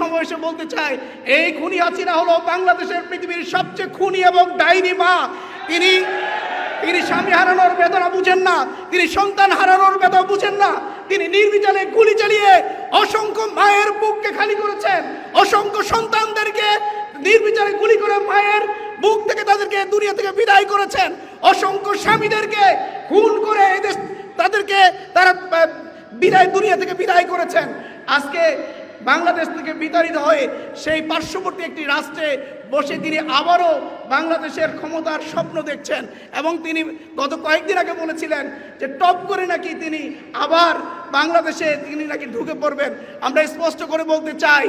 সমাবেশে বলতে চাই, এই খুনি হাসিনা হলো বাংলাদেশের পৃথিবীর সবচেয়ে খুনি এবং ডাইনি মা। তিনি তিনি স্বামী হারানোর বেদনা বুঝেন না, তিনি সন্তান হারানোর বেদনা বুঝেন না, তিনি নির্বিচারে গুলি চালিয়ে অসংখ্য মায়ের বুককে খালি করেছেন, অসংখ্য সন্তানদেরকে নির্বিচারে গুলি করে মায়ের বুক থেকে তাদেরকে দুনিয়া থেকে বিদায় করেছেন, অসংখ্য স্বামীদেরকে খুন করে এদেশ, তাদেরকে তারা বিদায়, দুনিয়া থেকে বিদায় করেছেন। আজকে বাংলাদেশ থেকে বিতাড়িত হয়ে সেই পার্শ্ববর্তী একটি রাষ্ট্রে বসে তিনি আবারও বাংলাদেশের ক্ষমতার স্বপ্ন দেখছেন। এবং তিনি গত কয়েকদিন আগে বলেছিলেন যে, টপ করে নাকি তিনি আবার বাংলাদেশে তিনি নাকি ঢুকে পড়বেন। আমরা স্পষ্ট করে বলতে চাই,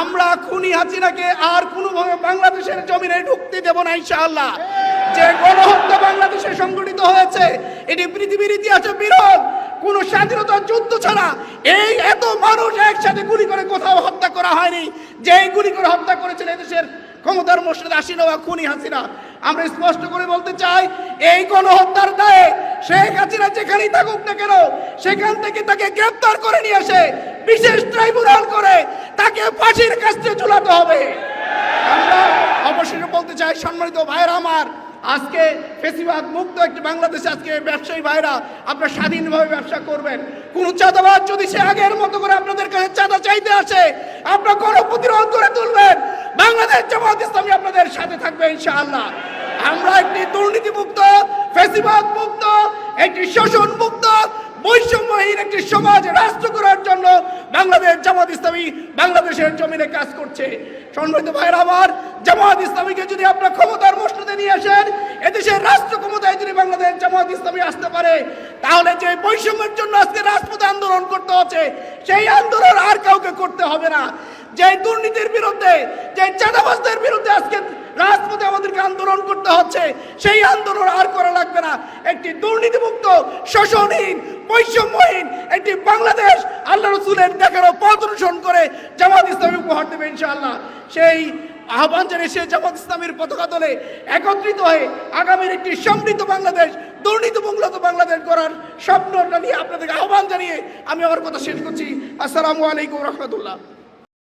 আমরা খুনি হাসিনাকে আর কোনোভাবে বাংলাদেশের জমিনে ঢুকতে দেব না ইনশাআল্লাহ। যে গণহত্যা বাংলাদেশে সংগঠিত হয়েছে, এটি পৃথিবীর ইতিহাসে বিরল। কোন স্বাধীনতা যুদ্ধ ছাড়া এই এত মানুষ একসাথে গুলি করে কোথাও হত্যা করা হয়নি। যে গুলি করে হত্যা করেছেন এদেশের ক্ষমতার মসজিদ আসিনা বা খুনি হাসিনা। আমরা স্পষ্ট করে বলতে চাই, এই গণহত্যার দায়ে শেখ হাসিনা যেখানেই থাকুক না কেন, সেখান থেকে তাকে গ্রেপ্তার করে নিয়ে আসে বিশেষ ট্রাইব্যুনাল করে তাকে ফাঁসির কাছে ঝুলাতে হবে। আমরা অবশ্যই বলতে চাই, সম্মানিত ভাইরা আমার আজকে ফেসিবাদ মুক্ত একটি বাংলাদেশে আজকে ব্যবসায়ী ভাইরা আপনারা স্বাধীনভাবে ব্যবসা করবেন। কোন চাঁদাবাদ যদি সে আগের মতো করে আপনাদের কাছে চাঁদা চাইতে আসে আপনার কোনো প্রতিরোধ করে তুলবেন। বাংলাদেশ জামাত ইসলামী আপনাদের সাথে থাকবে ইনশাআল্লাহ। আমরা একটি দুর্নীতি মুক্ত ফেসিবাদ মুক্ত, একটি শোষণ মুক্ত বৈষম্যহীন একটি সমাজ রাষ্ট্র করার জন্য বাংলাদেশ জামাত ইসলামী বাংলাদেশের জমিনে কাজ করছে। সম্মানিত ভাইয়ের আমার, জামাত ইসলামীকে যদি আপনার ক্ষমতার মসনদে নিয়ে আসেন, এদেশের রাষ্ট্র ক্ষমতায় যদি বাংলাদেশ জামাত ইসলামী আসতে পারে, তাহলে যে বৈষম্যের জন্য আজকে রাজপথে আন্দোলন করতে হচ্ছে, সেই আন্দোলন আর কাউকে করতে হবে না। যে দুর্নীতির বিরুদ্ধে, যে চাঁদাবাজদের বিরুদ্ধে আজকে রাজপথে আমাদেরকে আন্দোলন করতে হচ্ছে, সেই আন্দোলন আর করা লাগবে না। একটি দুর্নীতিমুক্ত, শোষণহীন, বৈষম্যহীন একটি বাংলাদেশ আল্লাহ রসুলের দেখানো পথ অনুসরণ করে জামাত ইসলামী উপহার দেবে ইনশাআল্লাহ। সেই আহ্বান জানিয়ে সে জামাত ইসলামের পতাকা দলে একত্রিত হয়ে আগামীর একটি সমৃদ্ধ বাংলাদেশ দুর্নীতি দুর্নীতিমুক্ত বাংলাদেশ গড়ার স্বপ্নটা নিয়ে আপনাদেরকে আহ্বান জানিয়ে আমি আমার কথা শেষ করছি। আসসালামু আলাইকুম রহমতুল্লাহ।